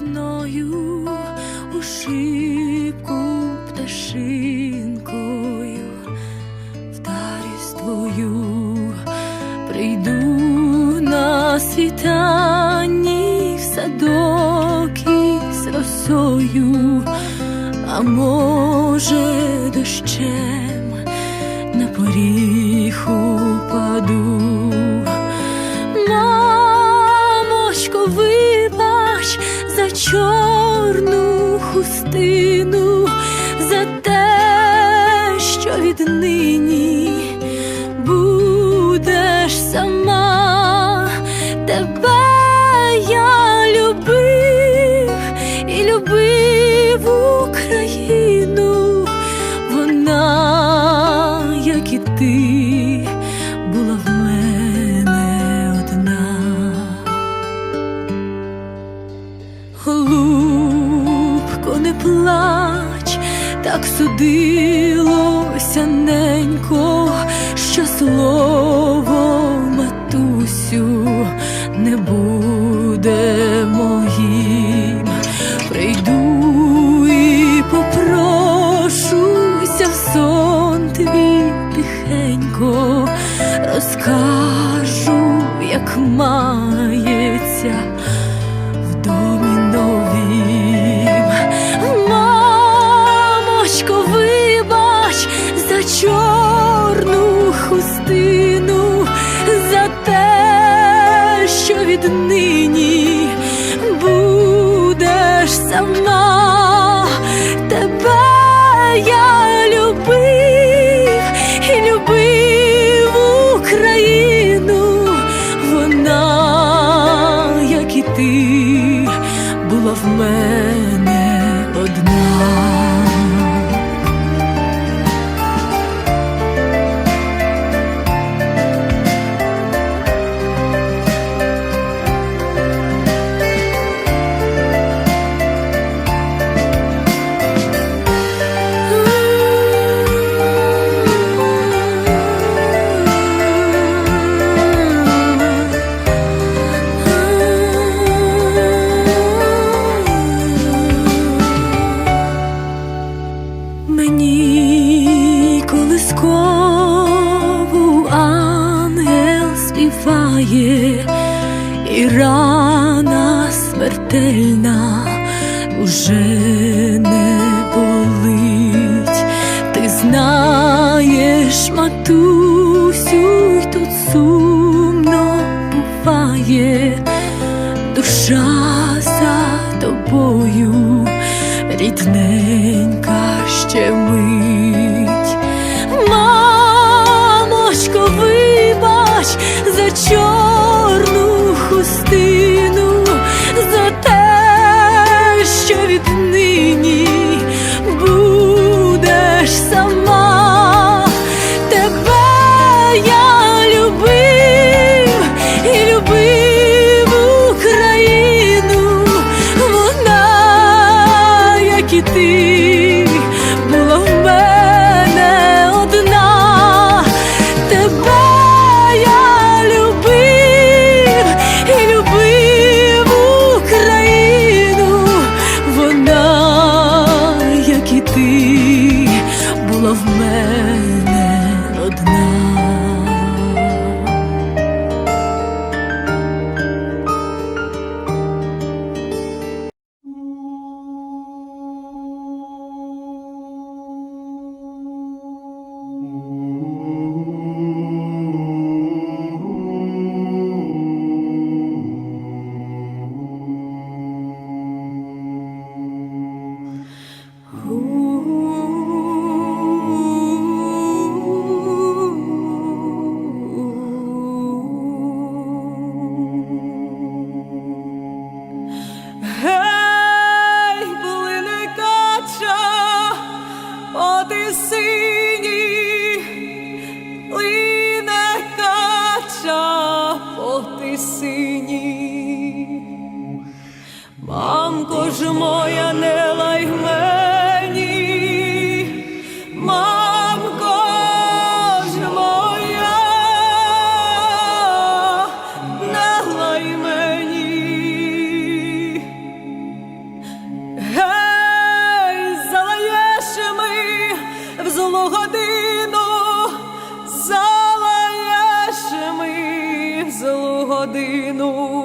весною у шибку пташинкою, в дарість твою прийду на світанні в садок із росою, а може, дощем. chúa голубко, не плач, так судилося ненько, що слово. віднині. годину.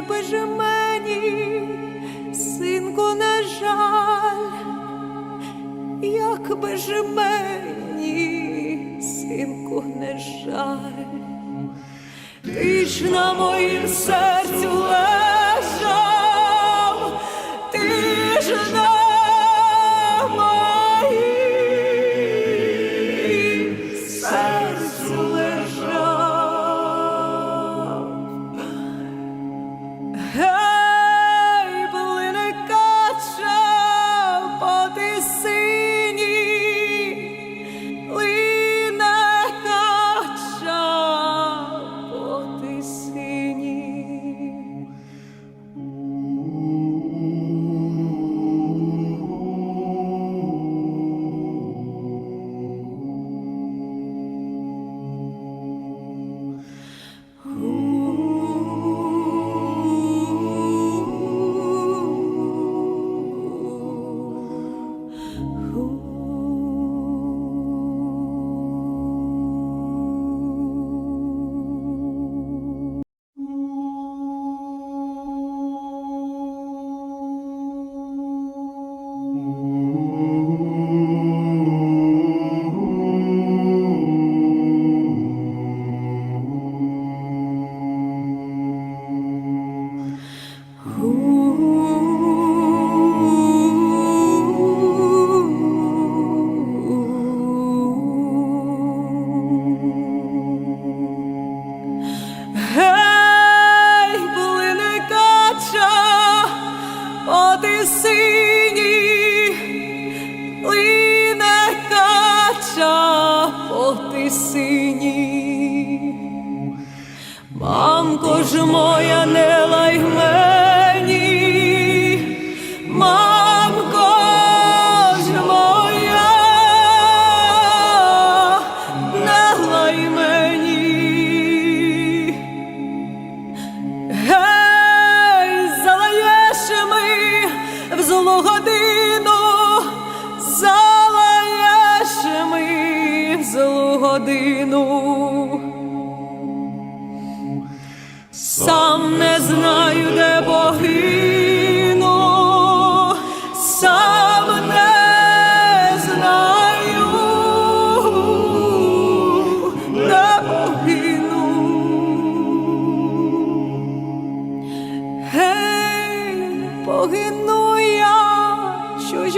так боже мені, синку, на жаль, як боже мені, синку, не жаль, ти ж на моїм серці.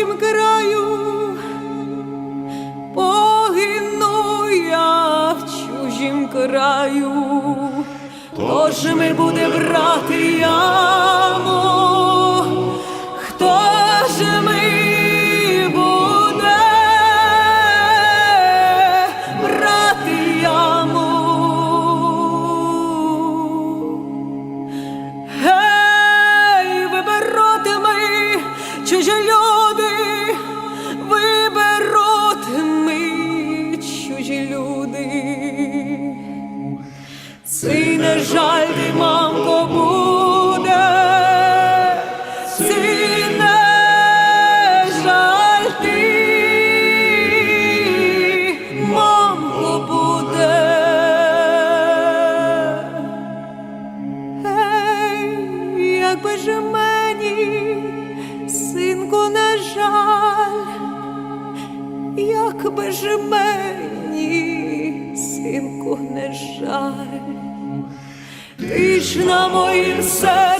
ріднім краю погину я в чужім краю, тож ми буде брати я. Сине жаль, ти, мамко, будь. Ти на моїм серцю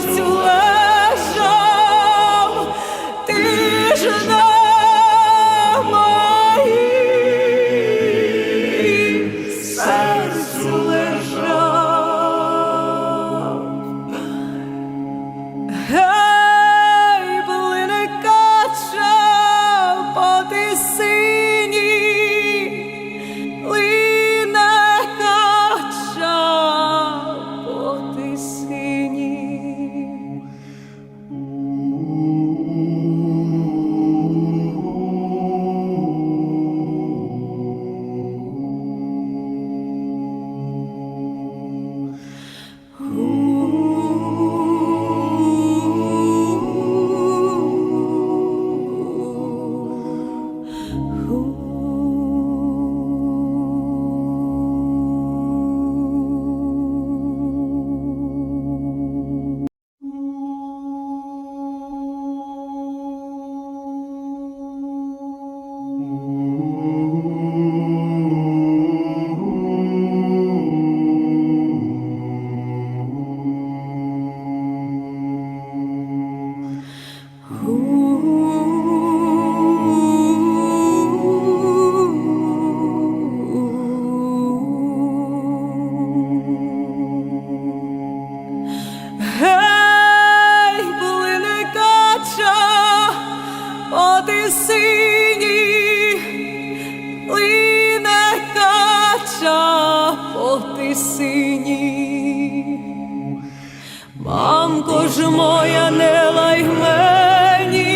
Ж моя, не лай мені,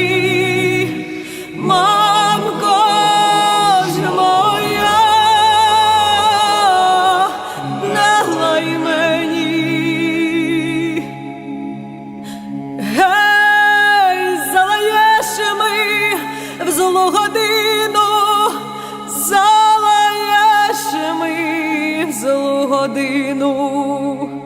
мамко ж моя, не лай мені. Гей, залаєш ми в злу годину, залаєш ми в злу годину.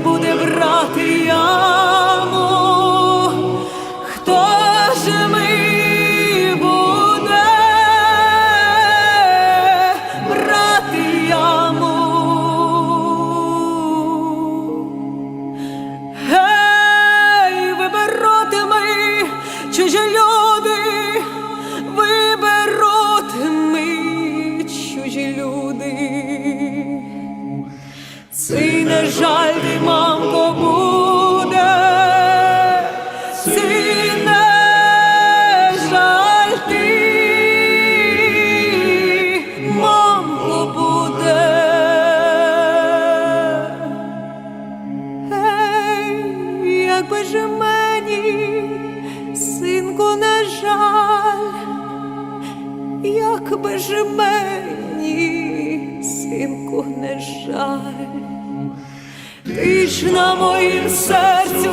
буде брати яму, ж мені, синку, на жаль, якби ж мені, синку, не жаль, ти ж на моїм серцю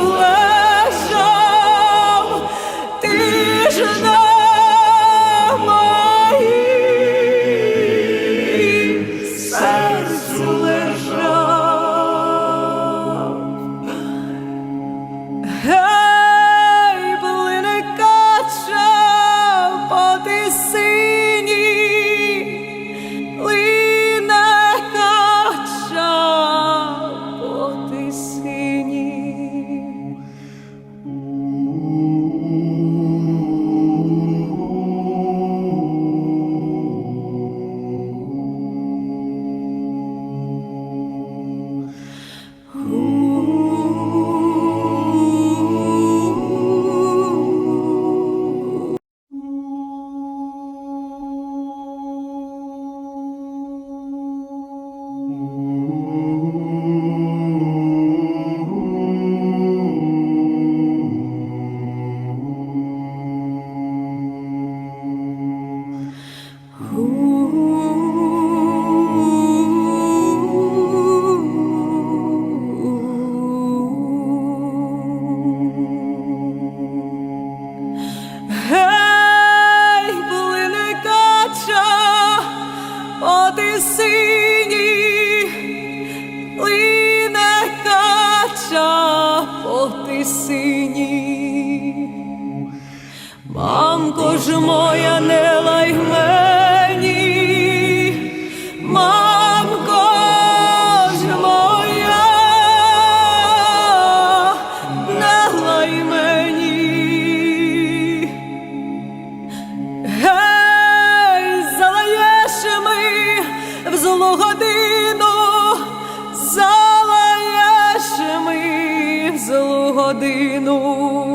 годину.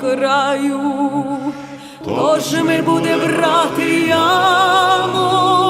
краю, тож ми буде брати яму.